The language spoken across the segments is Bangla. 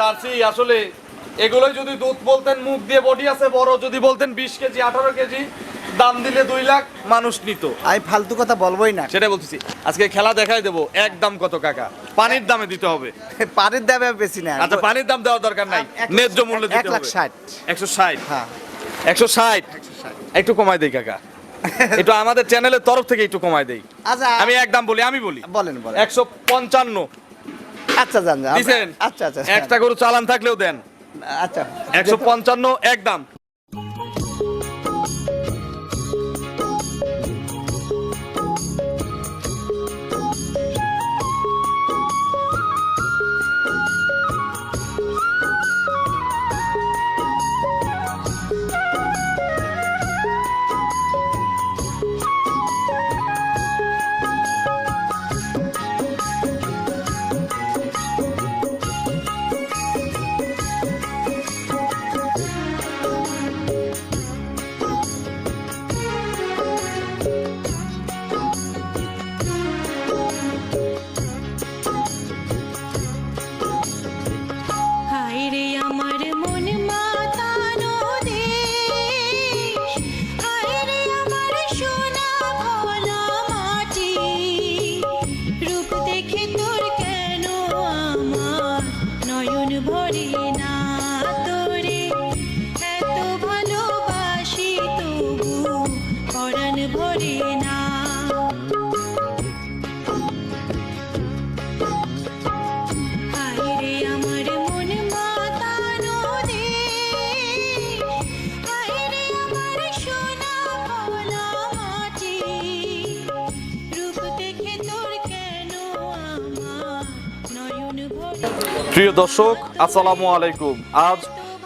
জার্সি আসলে এগুলোই যদি দুধ বলতেন মুখ দিয়ে বডি আছে বড় যদি বলতেন বিশ কেজি আঠারো কেজি দাম দিলে দুই লাখ মানুষ নিত। আমি ফালতু কথা বলবোই না। সেটাই বলতেছি। আজকে খেলা দেখাই দেবো এক দাম কত কাকা? পানির দামে দিতে হবে। পানির দামে বেশি না। আচ্ছা পানির দাম দেওয়ার দরকার নাই। ন্যায্য মূল্য এক লাখ ষাট। একশো ষাট। হ্যাঁ। একশো ষাট। একটু কমাই দেই কাকা। একটু আমাদের চ্যানেলের তরফ থেকে একটু কমাই দেই। আচ্ছা। আমি এক দাম বলি আমি বলি। বলেন বলেন। একশো পঞ্চান্ন। আচ্ছা জান। আচ্ছা আচ্ছা একটা গরু চালান থাকলেও দেন। আচ্ছা। একশো পঞ্চান্ন এক নয়ন ভরে না প্রিয় দর্শক, আসসালামু আলাইকুম। আজ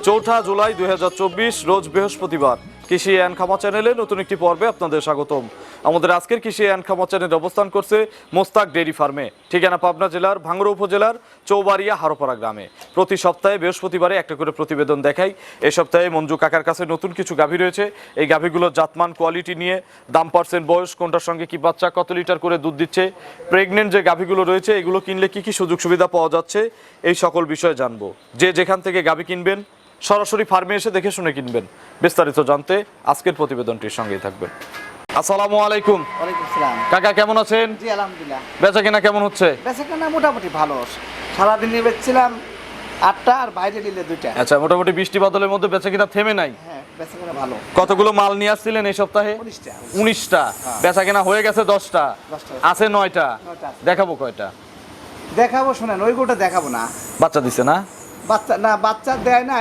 চৌঠা জুলাই দুই হাজার চব্বিশ, রোজ বৃহস্পতিবার। কৃষি অ্যান্ড খামা চ্যানেলে নতুন একটি পর্বে আপনাদের স্বাগতম। আমাদের আজকের কৃষি অ্যান্ড খামা চ্যানেল অবস্থান করছে মোস্তাক ডেইরি ফার্মে। ঠিকানা পাবনা জেলার ভাঙ্গুড়া উপজেলার চৌবাড়িয়া হারোপাড়া গ্রামে। প্রতি সপ্তাহে বৃহস্পতিবারে একটা করে প্রতিবেদন দেখাই। এই সপ্তাহে মঞ্জু কাকার কাছে নতুন কিছু গাভী রয়েছে। এই গাভীগুলোর জাতমান, কোয়ালিটি নিয়ে দাম পার্সেন্ট বয়স, কোনটার সঙ্গে কি বাচ্চা, কত লিটার করে দুধ দিচ্ছে। প্রেগনেন্ট যে গাভীগুলো রয়েছে, এগুলো কিনলে কি কি সুযোগ সুবিধা পাওয়া যাচ্ছে, এই সকল বিষয়ে জানব। যে যেখান থেকে গাভী কিনবেন, সরাসরি ফার্মে এসে দেখে শুনে কিনবেন। বিস্তারিত জানতে আজকের প্রতিবেদনটির সঙ্গেই থাকবেন। আসসালামু আলাইকুম। সালাম। কাকা কেমন আছেন? জি আলহামদুলিল্লাহ। বেচা কেনা কেমন হচ্ছে? বেচাকেনা মোটামুটি ভালো। সারাদিন বেচছিলাম আটটা আর বাইরে নিলে দুইটা। আচ্ছা মোটামুটি বৃষ্টি বাদলের মধ্যে বেচা কিনা থেমে নাই? হ্যাঁ বেচাকেনা ভালো। কতগুলো মাল নিয়ে আসছিলেন এই সপ্তাহে? উনিশটা। উনিশটা। বেচা কেনা হয়ে গেছে দশটা। আছে নয়টা। দেখাবো কয়টা? দেখাবো শোনেন ওই গোটা দেখাবো না। বাচ্চা দিছে না? বাচ্চা না বাচ্চা দেয় না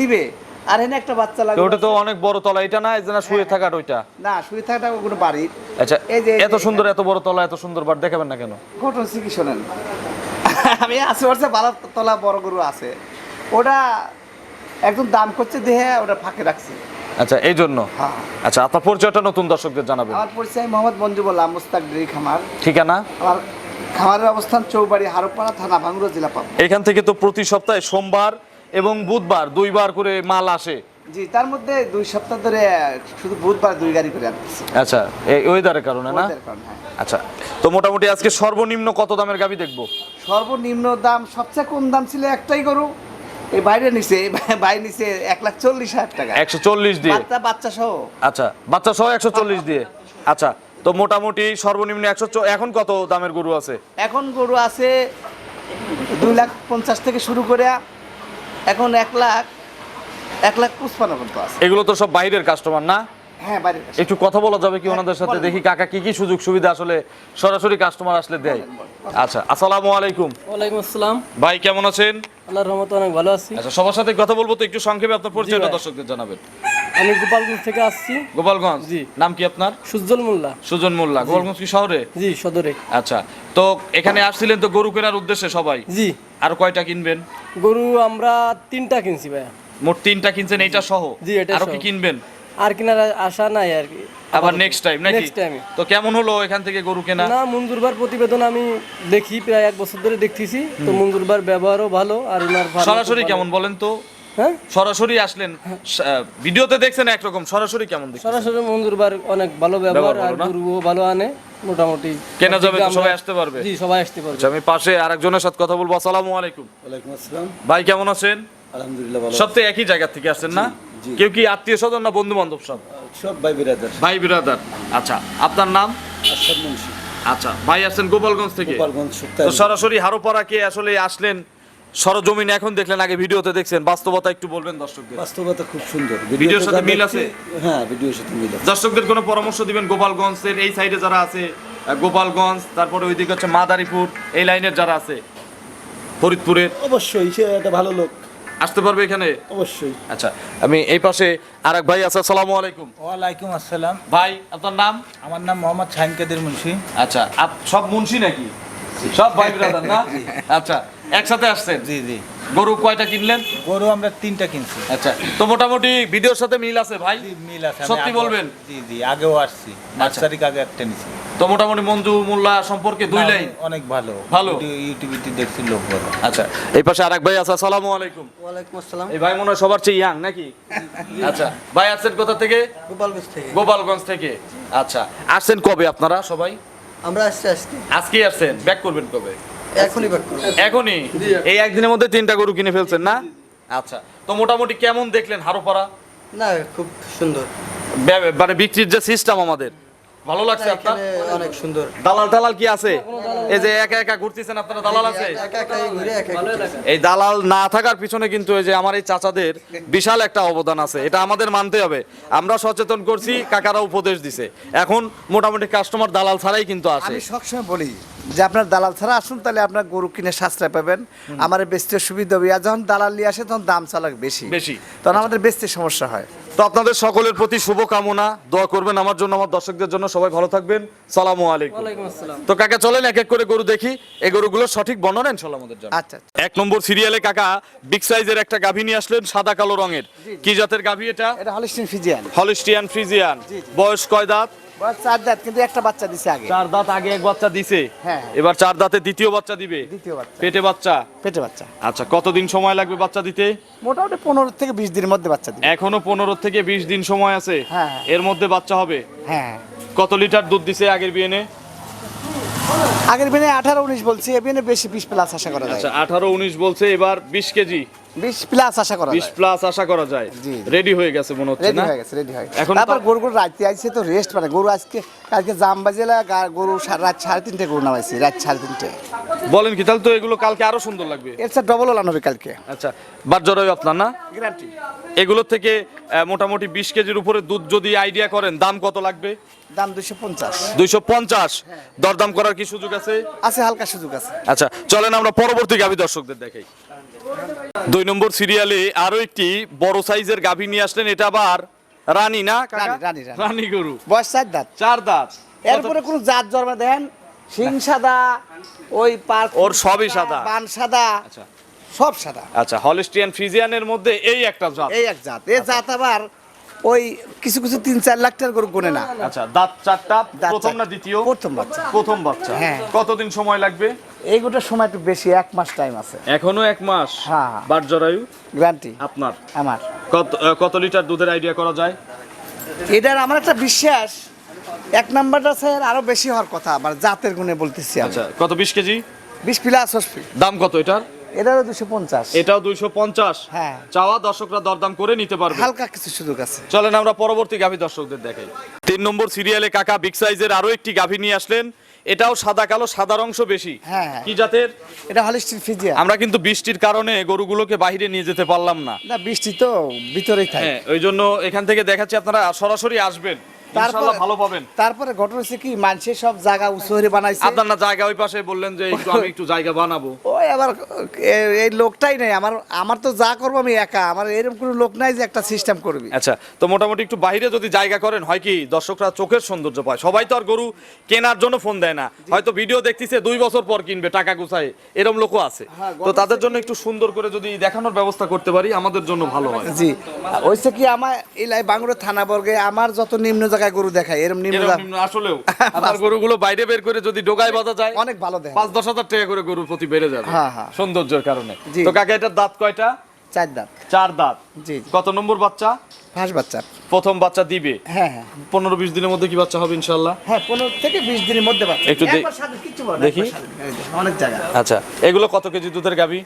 দিবে। আর এনে একটা বাচ্চা তো লাগবে ওটা তো অনেক বড় তলা এটা না এই যে না শুয়ে থাকার ওইটা? না শুয়ে থাকাটা কোনো বাড়ির আচ্ছা এই যে- এত সুন্দর এত বড় তলা এত সুন্দর বার দেখাবেন না কেন? ঘটনা কি শোনেন আমি আশি বছর বালা তলা বড় গরু আছে। ওটা একদম দাম করছে দেহে ওটা ফাঁকে রাখছে। আচ্ছা এই জন্য? হ্যাঁ। আচ্ছা আপনার পরিচয়টা নতুন দর্শকদের জানাবেন। আমার পরিচয় মোহাম্মদ মঞ্জুবুল্লাহ মুস্তাক ডেরি খামার। ঠিকানা? আমার খামারের অবস্থান চৌবাড়ি হারোপাড়া থানা ভাঙ্গুরা জেলা পাবনা। এখান থেকে তো প্রতি সপ্তাহে সোমবার এবং বুধবার দুইবার করে মাল আসে। জি তার মধ্যে দুই সপ্তাহ ধরে শুধু বুধবার দুই গাড়ি করে আনতেছি আচ্ছা এই ওয়েদারের কারণে না? হ্যাঁ। আচ্ছা তো মোটামুটি আজকে সর্বনিম্ন কত দামের গাবি দেখব? সর্বনিম্ন দাম সবচেয়ে কম দাম ছিল একটাই গরু। এই বাইরে নিচে বাইরে নিচে এক লাখ চল্লিশ হাজার টাকা। একশো চল্লিশ দিয়ে? বাচ্চা সহ। আচ্ছা বাচ্চা সহ একশো চল্লিশ দিয়ে? আচ্ছা তো মোটামুটি সর্বনিম্ন একশো এখন কত দামের গরু আছে? এখন গরু আছে দুই লাখ পঞ্চাশ থেকে শুরু করে এখন এক লাখ এক লাখ পুষ্পানো পর্যন্ত আছে। এগুলো তো সব বাইরের কাস্টমার না? হ্যাঁ একটু কথা বলা যাবে কি ওনাদের সাথে? দেখি কাকা কি কি সুযোগ সুবিধা আসলে সরাসরি কাস্টমার আসলে দেয়। আচ্ছা আসসালামু আলাইকুম। ওয়ালাইকুম আসসালাম। ভাই কেমন আছেন? আল্লাহর রহমতে অনেক ভালো আছি। আচ্ছা সবার সাথে কথা বলব তো একটু সংক্ষেপে আপনার পরিচয়টা দর্শকদের জানাবেন। আমি গোপালগঞ্জ থেকে আসছি। গোপালগঞ্জ? জি। নাম কি আপনার? সুজ্জ্বল মোল্লা। সুজন মোল্লা। গোপালগঞ্জ কি শহরে? জি সদরে। আচ্ছা। তো এখানে আসছিলেন তো গরু কেনার উদ্দেশ্যে সবাই? জি। আর কয়টা কিনবেন? গরু আমরা তিনটা কিনছি ভাইয়া। মোট তিনটা কিনছেন এইটা সহ? জি, এটা আরও। কি কিনবেন? আর কেনার আশা নাই আর কি। আবার নেক্সট টাইম নাকি? নেক্সট টাইমে তো কেমন হলো এখান থেকে গরু কেনা? না মঞ্জুরবার প্রতিবেদন আমি দেখি প্রায় এক বছর ধরে দেখতেছি। তো মঞ্জুরবার ব্যবহারও ভালো আর ওনার সরাসরি কেমন বলেন তো? হ্যাঁ? সরাসরি আসলেন ভিডিওতে দেখছেন একরকম সরাসরি কেমন দেখছেন সরাসরি মঞ্জুরবার অনেক ভালো ব্যবহার আর? গরুও ভালো আনে মোটামুটি কেনা যাবে সবাই আসতে পারবে? জি সবাই আসতে পারবে। আচ্ছা আমি পাশে আরেকজনের সাথে কথা বলব আসসালামু আলাইকুম। ওয়ালাইকুম আসসালাম। ভাই কেমন আছেন? আলহামদুলিল্লাহ ভালো সব তো একই জায়গা থেকে আসছেন না? কেউ কি আত্মীয় স্বজন না বন্ধু বান্ধব সব? সব ভাই বিরাদার। ভাই বিরাদার। আচ্ছা আপনার নাম? আসাদ মুন্সি। আচ্ছা ভাই আসছেন গোপালগঞ্জ থেকে? গোপালগঞ্জ সরাসরি হারোপাড়াকে আসলে আসলেন সরজমিন এখন দেখলেন আগে ভিডিওতে দেখছেন বাস্তবতা একটু বলবেন দর্শকদের। বাস্তবতা খুব সুন্দর। ভিডিওর সাথে মিল আছে? হ্যাঁ ভিডিওর সাথে মিল আছে। দর্শকদের কোনো পরামর্শ দিবেন? গোপালগঞ্জের এই সাইডে যারা আছে গোপালগঞ্জ তারপরে ওইদিকে হচ্ছে মাদারীপুর এই লাইনের যারা আছে ফরিদপুরের? অবশ্যই সে একটা ভালো লোক। আসতে পারবে এখানে? অবশ্যই। আচ্ছা আমি এই পাশে আরেক ভাই আছে আসসালামু আলাইকুম। ওয়ালাইকুম আসসালাম। ভাই আপনার নাম? আমার নাম মোহাম্মদ শাহিন কাদের মুন্সি। আচ্ছা আপ সব মুন্সি নাকি? সব ভাই ব্রাদার না? আচ্ছা একসাথে আসছেন? জি জি। গরু কয়টা কিনলেন? গরু আমরা তিনটা কিনছি। আচ্ছা তো মোটামুটি ভিডিওর সাথে মিল আছে ভাই? মিল আছে সত্যি বলবেন? জি জি আগেও আসছি। নার্সারি আগে একটা নিছি। তো মোটামুটি মঞ্জু মোল্লা সম্পর্কে দুই লাইন? অনেক ভালো। ভালো? ইউটিউবে দেখছি লোক বলো আচ্ছা এই পাশে আরেক ভাই আছে আসসালামু আলাইকুম। ওয়ালাইকুম আসসালাম। এই ভাই মনে হয় সবার চেয়ে ইয়াং নাকি? আচ্ছা ভাই আসছেন কোথা থেকে? গোপালগঞ্জ থেকে। গোপালগঞ্জ থেকে। আচ্ছা আসছেন কবে আপনারা সবাই? আমরা আসছি আজকে। আজকে আসছেন ব্যাক করবেন কবে? এখনই এখনই? এই একদিনের মধ্যে তিনটা গরু কিনে ফেলছেন না? আচ্ছা। তো মোটামুটি কেমন দেখলেন হারোপাড়া? না খুব সুন্দর। মানে বিক্রির যে সিস্টেম আমাদের। ভালো লাগছে আপনার? অনেক সুন্দর। দালাল টালাল কি আছে? এই যে একা একা ঘুরতেছেন আপনারা দালাল আছে? একা একাই ঘুরে একা একা এই দালাল না থাকার পিছনে কিন্তু এই যে আমার এই চাচাদের বিশাল একটা অবদান আছে। এটা আমাদের মানতে হবে। আমরা সচেতন করছি কাকারা উপদেশ দিছে। এখন মোটামুটি কাস্টমার দালাল ছাড়াই কিন্তু আসে আমি সবসময় বলি যে আপনার দালাল ছাড়া আসুন তাহলে আপনার গরু কিনে সাশ্রয় পাবেন। আমার বেচতে সুবিধা হবে। আর যখন দালাল নিয়ে আসে তখন দাম চালাক বেশি। বেশি। তখন আমাদের বেচতে সমস্যা হয়। তো আপনাদের সকলের প্রতি শুভ কামনা দোয়া করবেন আমার জন্য আমার দর্শকদের জন্য। সবাই ভালো থাকবেন। সালাম আলাইকুম। তো কাকা চলেন এক এক করে গরু দেখি। এই গরুগুলোর সঠিক বর্ণনা ইনশাল্লাহ আমাদের জন্য। আচ্ছা এক নম্বর সিরিয়ালে কাকা বিগ সাইজের একটা গাভী নিয়ে আসলেন সাদা কালো রঙের। কি জাতের গাভী এটা? এটা হলিস্টিয়ান ফ্রিজিয়ান হলিস্টিয়ান ফ্রিজিয়ান বয়স কয় দাঁত? চার দাঁত কিন্তু একটা বাচ্চা দিছে আগে। চার দাঁত আগে এক বাচ্চা দিছে? হ্যাঁ। এবার চার দাঁতে দ্বিতীয় বাচ্চা দিবে? দ্বিতীয় বাচ্চা। পেটে বাচ্চা? পেটে বাচ্চা। আচ্ছা কতদিন সময় লাগবে বাচ্চা দিতে? মোটামুটি পনেরো থেকে বিশ দিনের মধ্যে বাচ্চা দিবে। এখনও পনেরো থেকে বিশ দিন সময় আছে? হ্যাঁ। এর মধ্যে বাচ্চা হবে? হ্যাঁ। কত লিটার দুধ দিছে আগের বিয়েনে? আগের বিনে আঠারো উনিশ বলছি এ বিনে বেশি বিশ প্লাস আশা করা যায়। আচ্ছা আঠারো উনিশ বলছে এবার বিশ কেজি। বিশ প্লাস আশা করা বিশ যায়। প্লাস আশা করা যায়। জি। রেডি হয়ে গেছে মনে হচ্ছে রেডি হয়ে গেছে রেডি হয়ে এখন তারপর গরু গরু রাতে আইছে তো রেস্ট মানে গরু আজকে কালকে জাম বাজেলা গরু রাত সাড়ে তিনটে গরু নামাইছি রাত সাড়ে তিনটে। বলেন কি তাহলে তো এগুলো কালকে আরও সুন্দর লাগবে। ডবল ওলান হবে কালকে। আচ্ছা জরায়ু আপনার না? গ্যারান্টি এগুলোর থেকে মোটামুটি বিশ কেজির উপরে দুধ যদি আইডিয়া করেন দাম কত লাগবে? দাম দুইশো পঞ্চাশ। দুইশো পঞ্চাশ? দরদাম করার কি সুযোগ আছে? আছে হালকা সুযোগ আছে। আচ্ছা চলেন আমরা পরবর্তী গাভী দর্শকদের দেখাই। দুই নম্বর সিরিয়ালে আরও একটি বড় সাইজের গাভী নিয়ে আসলেন এটা আবার রানী না রানী, গরু। বয়স চার দাঁত। চার দাঁত। এরপরে কোন জাত জন্মা দেন সিং সাদা ওই পার ওর সবই সাদা। পান সাদা আচ্ছা। সব সাদা। আচ্ছা হলিস্টিয়ান ফ্রিজিয়ানের মধ্যে এই একটা জাত। এই এক জাত। এই জাত আবার ওই কিছু কিছু তিন চার লাখ টাকার গরু গোনে না। আচ্ছা দাঁত চারটা প্রথম না দ্বিতীয়? প্রথম বাচ্চা। প্রথম বাচ্চা। হ্যাঁ। কতদিন সময় লাগবে? এই গোটা সময় একটু বেশি এক মাস টাইম আছে। এখনও এক মাস? হ্যাঁ। বার জরায়ু? গ্যারান্টি আপনার? আমার। কত কত লিটার দুধের আইডিয়া করা যায়? এটার আমার একটা বিশ্বাস। এক নাম্বারটা স্যার আরও বেশি হওয়ার কথা আমার জাতের গুণে বলতেছি আচ্ছা কত বিশ কেজি? বিশ প্লাস দাম কত এটার? এটারও দুশো পঞ্চাশ। এটাও দুইশো পঞ্চাশ? হ্যাঁ। চাওয়া দর্শকরা দরদাম করে নিতে পারবে। হালকা কিছু সুযোগ আছে। চলেন আমরা পরবর্তী গাভী দর্শকদের দেখাই। তিন নম্বর সিরিয়ালে কাকা বিগ সাইজের আরও একটি গাভী নিয়ে আসলেন। এটাও সাদা কালো সাদার অংশ বেশি। হ্যাঁ, হ্যাঁ। কি জাতের? এটা হলিস্টিন ফিজিয়া। আমরা কিন্তু বৃষ্টির কারণে গরুগুলোকে বাইরে নিয়ে যেতে পারলাম না। না বৃষ্টি তো ভিতরেই থাকে। হ্যাঁ ওই জন্য এখান থেকে দেখাচ্ছি আপনারা সরাসরি আসবেন। ইনশাআল্লাহ ভালো পাবেন। তারপরে ঘটনা হচ্ছে কি মানুষের সব জায়গা উঁচু বানাইছে। আপনার না জায়গা ওই পাশে বললেন যে একটু আমি একটু জায়গা বানাবো। ওই আবার এই লোকটাই নেই। আমার আমার তো যা করব আমি একা। আমার এরকম কোনো লোক নাই যে একটা সিস্টেম করবি। আচ্ছা তো মোটামুটি একটু বাইরে যদি জায়গা করেন হয় কি দর্শকরা চোখের সৌন্দর্য পায়? সবাই তো আর গরু কেনার জন্য ফোন দেয় না। হয়তো ভিডিও দেখতেছে দুই বছর পর কিনবে টাকা গুছায়। এরম লোকও আছে। তো তাদের জন্য একটু সুন্দর করে যদি দেখানোর ব্যবস্থা করতে পারি আমাদের জন্য ভালো হয়। জি। ওইসে কি আমার এই লাই বাংলা থানা বর্গে আমার যত নিম্ন জায়গায় গরু দেখায় এরকম নিম্ন আসলেও। আপনার গরুগুলো বাইরে বের করে যদি ডোগায় বাঁধা যায় অনেক ভালো দেখায়। পাঁচ দশ হাজার টাকা করে গরুর প্রতি বেড়ে যাবে হ্যাঁ, হ্যাঁ। সৌন্দর্যের কারণে। তো কাকা এটার দাঁত কয়টা? চার দাঁত। চার দাঁত। জি কত নম্বর বাচ্চা? ফার্স্ট বাচ্চা। প্রথম বাচ্চা দিবে? হ্যাঁ হ্যাঁ। পনেরো বিশ দিনের মধ্যে কি বাচ্চা হবে ইনশাল্লাহ হ্যাঁ পনেরো থেকে বিশ দিনের মধ্যে বাচ্চা। একটু দেখি। অনেক জায়গা। আচ্ছা এগুলো কত কেজি দুধের গাভি?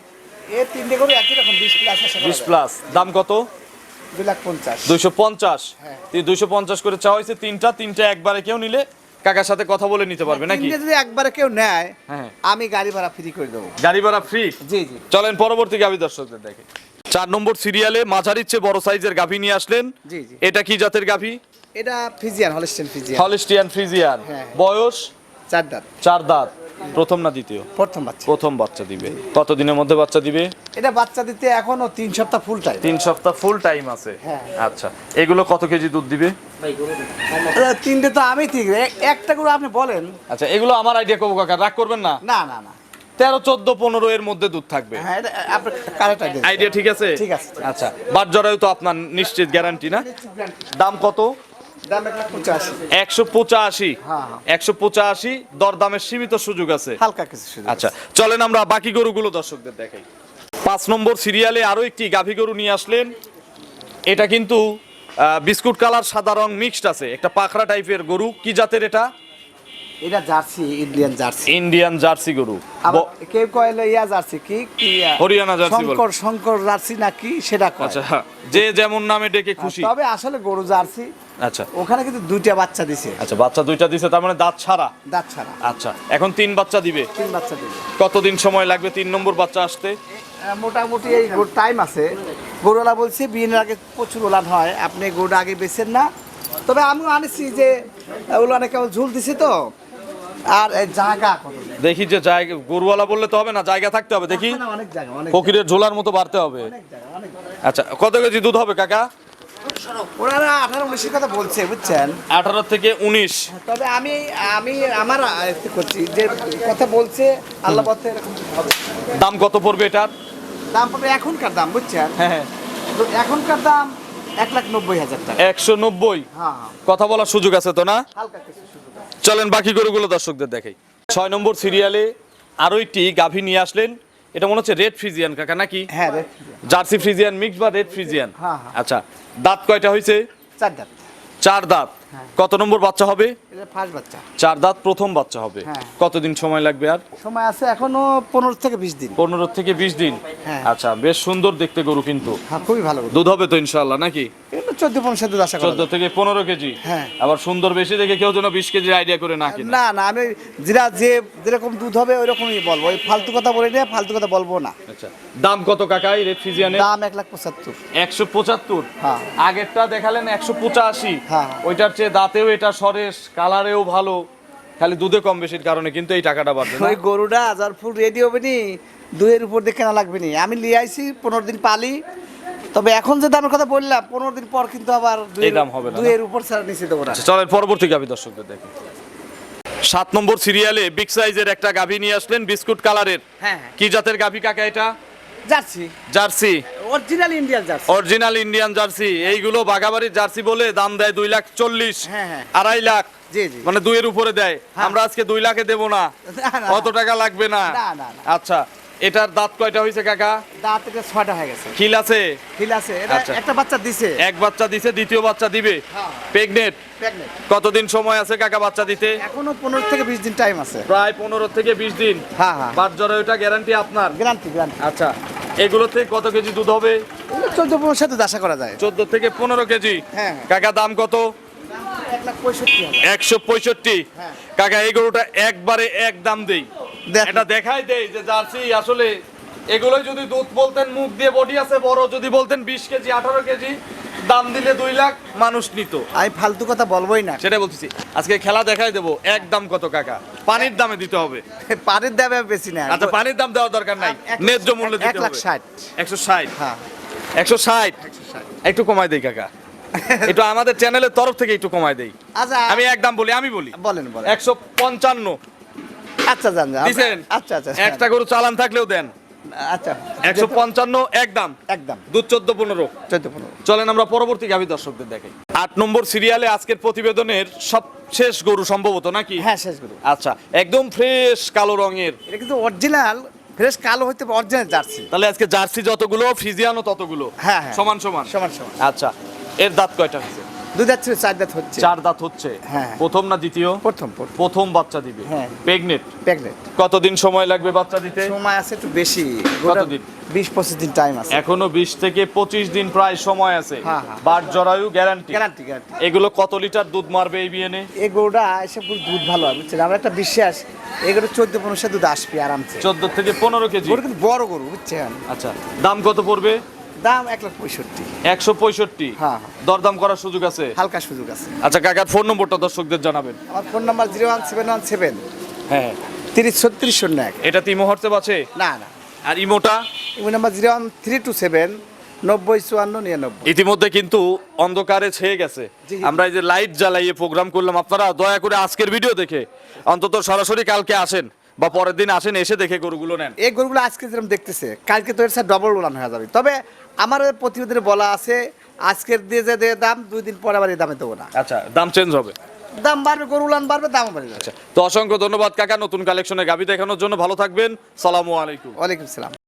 এ তিনটে করে একই রকম বিশ প্লাস বিশ প্লাস দাম কত? দুইশো পঞ্চাশ? হ্যাঁ। দুইশো পঞ্চাশ করে চাওয়া হয়েছে তিনটা তিনটা একবারে কেউ নিলে কাকার সাথে কথা বলে নিতে পারবে নাকি? যদি একবারে কেউ নেয় হ্যাঁ। আমি গাড়ি ভাড়া ফ্রি করে দেবো। গাড়ি ভাড়া ফ্রি জি জি। চলেন পরবর্তী গাভি দর্শকদের দেখে। চার নম্বর সিরিয়ালে মাঝারির চেয়ে বড় সাইজের গাভি নিয়ে আসলেন। জি, জি। এটা কি জাতের গাভি? এটা Friesian Holstein Friesian Holstein Friesian হ্যাঁ। বয়স? চার দাঁত। চার দাঁত। প্রথম না দ্বিতীয়? প্রথম বাচ্চা। প্রথম বাচ্চা দিবে। কত দিনের মধ্যে বাচ্চা দিবে? এটা বাচ্চা দিতে এখনও তিন সপ্তাহ ফুল টাইম তিন সপ্তাহ ফুল টাইম আছে। হ্যাঁ। আচ্ছা এগুলো কত কেজি দুধ দিবে? তিনটে তো আমি ঠিক একটা করে আপনি বলেন। আচ্ছা এগুলো আমার আইডিয়া কবু কাকা রাগ করবেন না। না না না। তেরো চোদ্দ পনেরো এর মধ্যে দুধ থাকবে। হ্যাঁ আইডিয়া আইডিয়া ঠিক আছে? ঠিক আছে। আচ্ছা বাদ জরায়ু তো আপনার নিশ্চিত গ্যারান্টি না? দাম কত? একশো পঁচাশি। হ্যাঁ, হ্যাঁ। একশো পঁচাশি দরদামের সীমিত সুযোগ আছে। হালকা কিছু আচ্ছা চলেন আমরা বাকি গরুগুলো দর্শকদের দেখাই। পাঁচ নম্বর সিরিয়ালে আরও একটি গাভী গরু নিয়ে আসলেন। এটা কিন্তু বিস্কুট কালার সাদা রং মিক্সড আছে। একটা পাখরা টাইপের গরু। কি জাতের এটা? এটা Jersey Indian Jersey. Indian Jersey গরু। কেউ কইলে ইয়া জার্সি কি? কি হরিয়ানা জার্সি শঙ্কর শঙ্কর জার্সি নাকি? সেটা আচ্ছা যে যেমন নামে ডেকে খুশি। তবে আসলে গরু জার্সি। আচ্ছা। ওখানে কিন্তু দুইটা বাচ্চা দিছে। আচ্ছা বাচ্চা দুইটা দিছে তার মানে দাঁত ছাড়া? দাঁত ছাড়া। আচ্ছা এখন তিন বাচ্চা দিবে? তিন বাচ্চা দিবে। কতদিন সময় লাগবে তিন নম্বর বাচ্চা আসতে? মোটামুটি এই টাইম আছে। গরুওয়ালা বলছে বিয়ের আগে প্রচুর ওলান হয় আপনি গরুটা আগে বেছেন না। তবে আমিও আনেছি যে ওলানে কেবল ঝুল দিছে তো। আর এই জায়গা দেখি যে জায়গা গরুওয়ালা বললে তো হবে না জায়গা থাকতে হবে দেখি। অনেক ফকিরের ঝোলার মতো বাড়তে হবে। অনেক। আচ্ছা কত কেজি দুধ হবে কাকা? ওনারা আঠারো উনিশের কথা বলছে বুঝছেন? আঠারো থেকে উনিশ। তবে আমি আমি আমার করছি যে কথা বলছে আল্লাহ পথে এরকম দাম কত পড়বে এটার? দাম পাবে এখনকার দাম বুঝছেন? হ্যাঁ হ্যাঁ। তো এখনকার দাম এক লাখ নব্বই হাজার টাকা। একশো নব্বই? হ্যাঁ হ্যাঁ। কথা বলার সুযোগ আছে তো না। চলেন বাকি গরুগুলো দর্শকদের দেখাই। ছয় নম্বর সিরিয়ালে আরও একটি গাভী নিয়ে আসলেন এটা মনে হচ্ছে রেড ফ্রিজিয়ান কাকা নাকি? হ্যাঁ রে জার্সি ফ্রিজিয়ান মিক্স বা রেড ফ্রিজিয়ান হ্যাঁ। আচ্ছা দাঁত কয়টা হয়েছে? চার দাঁত। চার দাঁত। হ্যাঁ। কত নম্বর বাচ্চা হবে? এটা ফার্স্ট বাচ্চা। চার দাঁত প্রথম বাচ্চা হবে। হ্যাঁ। কতদিন সময় লাগবে আর? সময় আছে এখনও পনেরো থেকে বিশ দিন। পনেরো থেকে বিশ দিন। হ্যাঁ। আচ্ছা বেশ সুন্দর দেখতে গরু কিন্তু। খুবই ভালো দুধ হবে তো ইনশাল্লাহ নাকি? চোদ্দ পনেরো দুধ আশা চোদ্দ থেকে পনেরো কেজি? হ্যাঁ। আবার সুন্দর বেশি দেখে কেউ যেন বিশ কেজির আইডিয়া করে না না না আমি যেটা যে যেরকম দুধ হবে ওই রকমই বলব। ওই ফালতু কথা বলে ফালতু কথা বলব না। আচ্ছা দাম কত কাকাই রেড ফিজিয়ানের দাম এক লাখ পঁচাত্তর। একশো পঁচাত্তর? হ্যাঁ। আগেরটা দেখালেন একশো পঁচাশি। হ্যাঁ। ওইটার চেয়ে দাঁতেও এটা সরেস কালারেও ভালো। খালি দুধে কম বেশির কারণে কিন্তু এই টাকাটা বাড়বে ওই গরুটা যার ফুল রেডি হবে নি দুয়ের উপর দেখে না লাগবে নি। আমি লিয়ে আইছি পনেরো দিন পালি তবে এখন যে দামের কথা বললাম পনেরো দিন পর কিন্তু আবার দুইয়ের- দাম হবে না? দুইয়ের উপর ছাড়া নিচে দেবো না। আচ্ছা, চলেন পরবর্তী গাভী দর্শকদের দেখি। সাত নম্বর সিরিয়ালে বিগ সাইজের একটা গাভী নিয়ে আসলেন বিস্কুট কালারের। হ্যাঁ হ্যাঁ। কি জাতের গাভী কাকা এটা? যাচ্ছি জার্সি। অরিজিনাল ইন্ডিয়ান যাচ্ছি অরিজিনাল ইন্ডিয়ান জার্সি। এইগুলো বাগাবাড়ির জার্সি বলে দাম দেয় দুই লাখ চল্লিশ হ্যাঁ, হ্যাঁ। আড়াই লাখ। মানে দুইয়ের উপরে দেয়। আমরা আজকে দুই লাখে দেবো না। না, টাকা লাগবে না। আচ্ছা এটার দাঁত কয়টা হয়েছে কাকা? দাঁত এটা ছয়টা হয়ে গেছে। খিল আছে? ঠিক আছে। এটা আচ্ছা। একটা বাচ্চা দিছে। এক বাচ্চা দিছে দ্বিতীয় বাচ্চা দিবে? হ্যাঁ। Pregnant pregnant। কতদিন সময় আছে কাকা বাচ্চা দিতে? এখনও পনেরো থেকে বিশ দিন টাইম আছে। প্রায় পনেরো থেকে বিশ দিন। হ্যাঁ হ্যাঁ। বাট জ্বরে ওটা গ্যারান্টি আপনার? গ্যারান্টি গ্যারান্টি আচ্ছা। এগুলোতে কত কেজি দুধ হবে? চোদ্দ পনেরো সাথে আশা করা যায়। চোদ্দ থেকে পনেরো কেজি। হ্যাঁ। কাকা দাম কত? একশো পঁয়ষট্টি? হ্যাঁ। কাকা এই গরুটা একবারে এক দাম দেই। এটা দেখাই দেই যে জার্সি আসলে এগুলোই যদি দুধ বলতেন মুখ দিয়ে বডি আছে বড় যদি বলতেন বিশ কেজি আঠারো কেজি দাম দিলে দুই লাখ মানুষ নিত। আমি ফালতু কথা বলবোই না। সেটাই বলতেছি। আজকে খেলা দেখাই দেবো এক দাম কত কাকা? পানির দামে দিতে হবে। পানির দামে বেশি না। আচ্ছা পানির দাম দেওয়ার দরকার নাই। এক- ন্যায্য মূল্য এক দিতে লাখ হবে ষাট। একশো ষাট। হ্যাঁ। একশো ষাট। একটু কমাই দেই কাকা। একটু আমাদের চ্যানেলের তরফ থেকে একটু কমাই দেই। আচ্ছা। আমি এক দাম বলি আমি বলি। বলেন বলেন। একশো পঞ্চান্ন। আচ্ছা জান জান। দিছেন? আচ্ছা আচ্ছা একটা গরু চালান থাকলেও দেন। আচ্ছা। একশো পঞ্চান্ন এক দাম। একদম দুধ চোদ্দ পনেরো। চোদ্দ পনেরো। চলেন আমরা পরবর্তী গাভী দর্শকদের দেখাই। আট নম্বর সিরিয়ালে আজকের প্রতিবেদনের সব শেষ গরু সম্ভবত নাকি? হ্যাঁ শেষ করুন আচ্ছা একদম ফ্রেশ কালো রঙের। এটা কিন্তু অরিজিনাল ফ্রেশ কালো হইতে অরিজিনাল জার্সি। তাহলে আজকে জার্সি যতগুলো ফ্রিজিয়ানও ততগুলো। হ্যাঁ, হ্যাঁ। সমান সমান। সমান সমান। আচ্ছা এর দাঁত কয়টা হচ্ছে দুই দাঁত ছিল চার দাঁত হচ্ছে। চার দাঁত হচ্ছে? হ্যাঁ। প্রথম না দ্বিতীয়? প্রথম প্রথম। বাচ্চা দিবে। হ্যাঁ। প্রেগনেন্ট প্রেগনেন্ট কতদিন সময় লাগবে বাচ্চা দিতে? সময় আছে একটু বেশি। কতদিন? বিশ পঁচিশ দিন টাইম আছে। এখনও বিশ থেকে পঁচিশ দিন প্রায় সময় আছে। হ্যাঁ, হ্যাঁ। বাট জরায়ু গ্যারান্টি গ্যারান্টি গ্যারান্টি এগুলো কত লিটার দুধ মারবে এই বিয়েনে এই গরুটা এসব দুধ ভালো হয় বুঝছেন? আমার একটা বিশ্বাস এগুলো চোদ্দ পনেরোশো দুধ আসবে আরামসে। চোদ্দ থেকে পনেরো কেজি? বড় গরু বুঝছেন? আচ্ছা দাম কত পড়বে? দাম এক লাখ পঁয়ষট্টি। একশো পঁয়ষট্টি? হ্যাঁ। দরদাম করার সুযোগ আছে? হালকা সুযোগ আছে। আচ্ছা কাকার ফোন নম্বরটা দর্শকদের জানাবেন। আমার phone number zero one seven one seven. হ্যাঁ তিরিশ ছত্রিশ শূন্য এক। এটা তিমো হোয়াটসঅ্যাপ আছে? না না। আর ইমোটা? Imo number zero one three two seven নব্বই চুয়ান্ন নিরানব্বই। ইতিমধ্যে কিন্তু অন্ধকারে ছেয়ে গেছে। আমরা এই যে লাইট জ্বালাইয়ে প্রোগ্রাম করলাম আপনারা দয়া করে আজকের ভিডিও দেখে অন্তত সরাসরি কালকে আসেন বা পরের দিন আসেন এসে দেখে গরুগুলো নেন। এই গরুগুলো আজকে যেরকম দেখতেছে কালকে তো এর সাথে ডবল উড়ান হয়ে যাবে। তবে আমার প্রতিবেদনে বলা আছে আজকের দিয়ে যে দিয়ে দাম দুই দিন পরে আবার এই দামে দেবো না। আচ্ছা দাম চেঞ্জ হবে? দাম বাড়বে গরু লান বাড়বে দাম বাড়বে। আচ্ছা তো অসংখ্য ধন্যবাদ কাকা নতুন কালেকশনে গাবি দেখানোর জন্য ভালো থাকবেন। সালামু আলাইকুম। ওয়ালাইকুম সালাম।